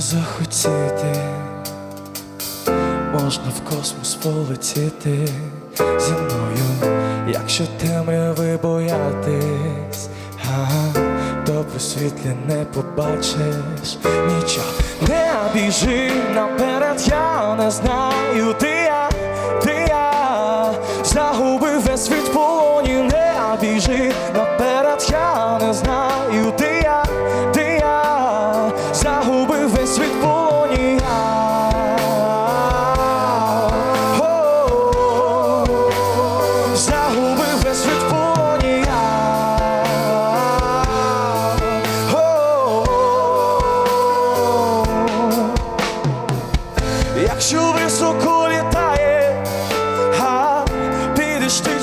захотіти, можна в космос полетіти зі мною, якщо темряви боятись, ага, то при світлі не побачиш нічого. Не біжи наперед, я не знаю, ти я, ти я загубив весь світ полоні, не біжи наперед, я Якщо високо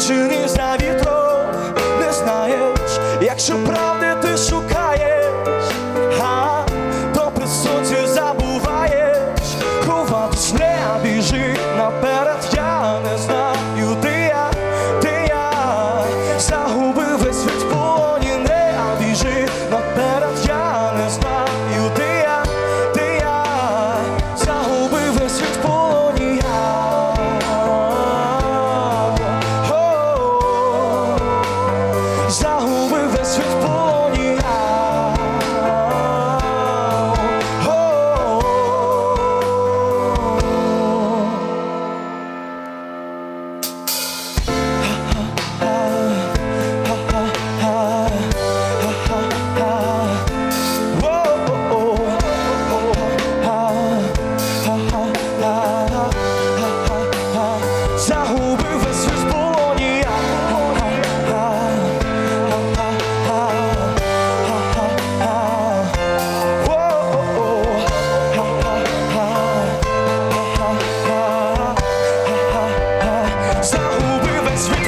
It's